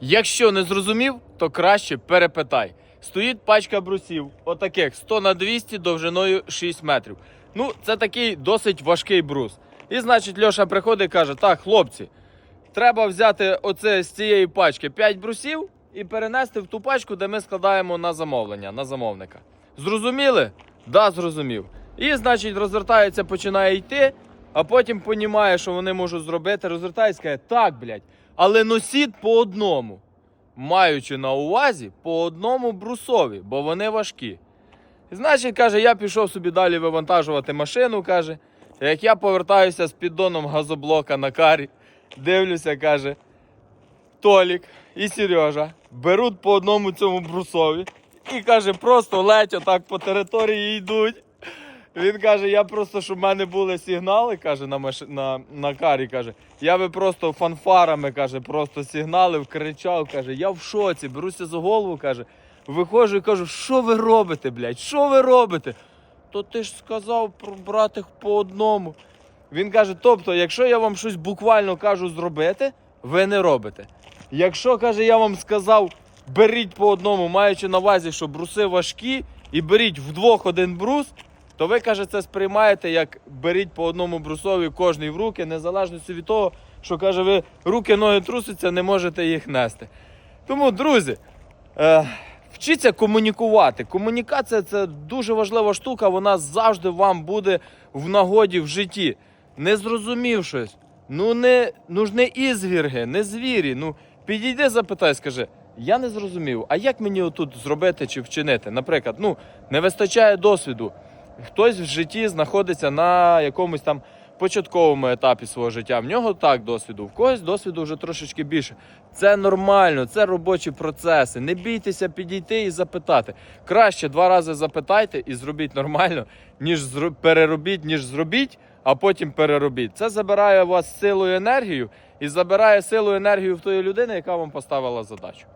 Якщо не зрозумів, то краще перепитай. Стоїть пачка брусів, отаких 100 на 200 довжиною 6 метрів. Ну, це такий досить важкий брус. І значить, Льоша приходить і каже: так, хлопці, треба взяти оце з цієї пачки 5 брусів і перенести в ту пачку, де ми складаємо на замовлення, на замовника. Зрозуміли? Да, зрозумів. І, значить, розвертається, починає йти, а потім понімає, що вони можуть зробити. Розвертається і каже, так, блядь, але носіть по одному. Маючи на увазі по одному брусові, бо вони важкі. Значить, каже, я пішов собі далі вивантажувати машину, каже. Як я повертаюся з піддоном газоблока на карі, дивлюся, каже, Толік і Сережа беруть по одному цьому брусові і каже, просто ледь отак по території йдуть. Він каже, я просто, щоб в мене були сигнали, каже, на, маш... на, на карі, каже, я би просто фанфарами, каже, просто сигналив, кричав, каже, я в шоці, беруся за голову, каже, виходжу і кажу, що ви робите, блядь, що ви робите? То ти ж сказав про брати їх по одному. Він каже: тобто, якщо я вам щось буквально кажу зробити, ви не робите. Якщо каже, я вам сказав, беріть по одному, маючи на увазі, що бруси важкі, і беріть вдвох один брус, то ви каже, це сприймаєте як беріть по одному брусові кожний в руки, незалежно від того, що каже, ви руки, ноги трусяться, не можете їх нести. Тому, друзі, е, вчіться комунікувати. Комунікація це дуже важлива штука, вона завжди вам буде в нагоді в житті. Не зрозумів щось. Ну не, ну ж не ізвірги, не звірі. Ну підійди, запитай, скажи. Я не зрозумів, а як мені отут зробити чи вчинити? Наприклад, ну не вистачає досвіду. Хтось в житті знаходиться на якомусь там початковому етапі свого життя. В нього так досвіду, в когось досвіду вже трошечки більше. Це нормально, це робочі процеси. Не бійтеся підійти і запитати. Краще два рази запитайте і зробіть нормально, ніж переробіть, ніж зробіть, а потім переробіть. Це забирає у вас силу і енергію і забирає силу і енергію в тої людини, яка вам поставила задачу.